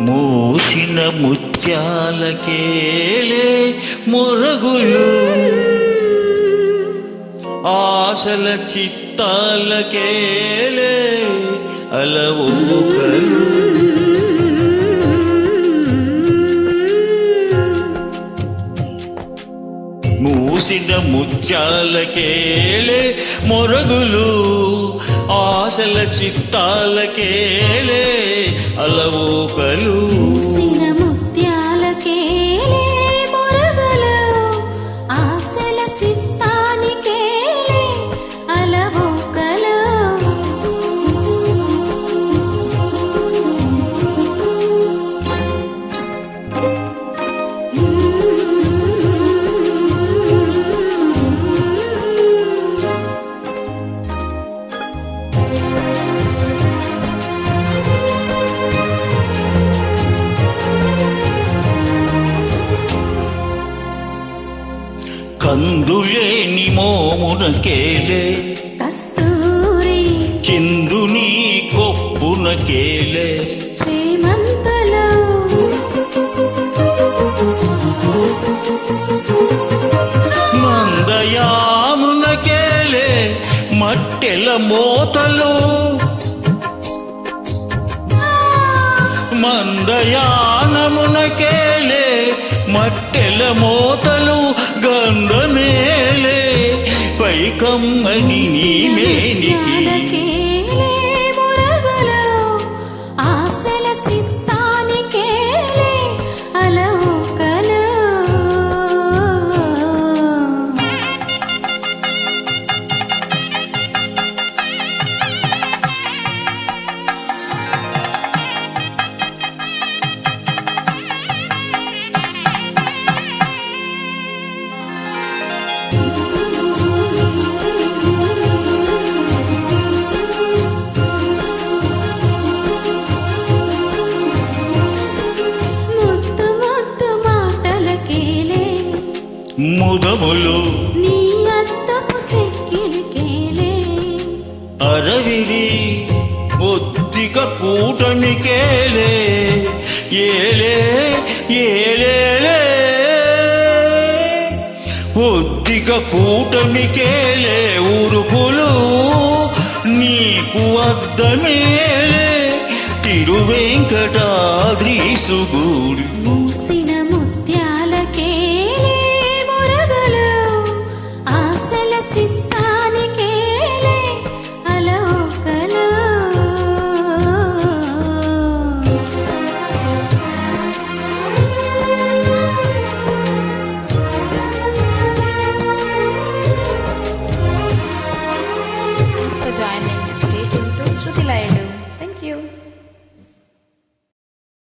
మూసిన ముత్యాలకేలే మొరగులు. ఆశల చిత్తాలకేలే అలవోకలు. మూసిన ముత్యాలకేలే మొరగులు. ఆశల చిత్తాలకేలే అలవోకలు. కందులేని మోమునకేలే. కస్తూరి చిందుని కొప్పునకేలే. చేమంతలు మందయామునకేలే మట్టెల మోతలు. మందయానమునకేలే మట్టెల మోతలు పైకమ్మని నీ మేనికి ముత్యాలకేలే మొరగలు ఆశల చిత్తానికేలే అలవోకలు ముద్దు ముదములు నీ అద్దపు చెక్కిలికేలే అరవిరి ఒత్తిక కూటమికేలే ఏలే ఏలేలే. ఒత్తిక కూటమికేలే ఊరుపులు నీకు అద్దమేలే. తిరువెంకటాద్రీసుగూడి మూసిన ముత్యాలకేలే చిత్తానికేలే అలవోకలు Thanks for joining and stay tuned to Shruti Lailu. Thank you.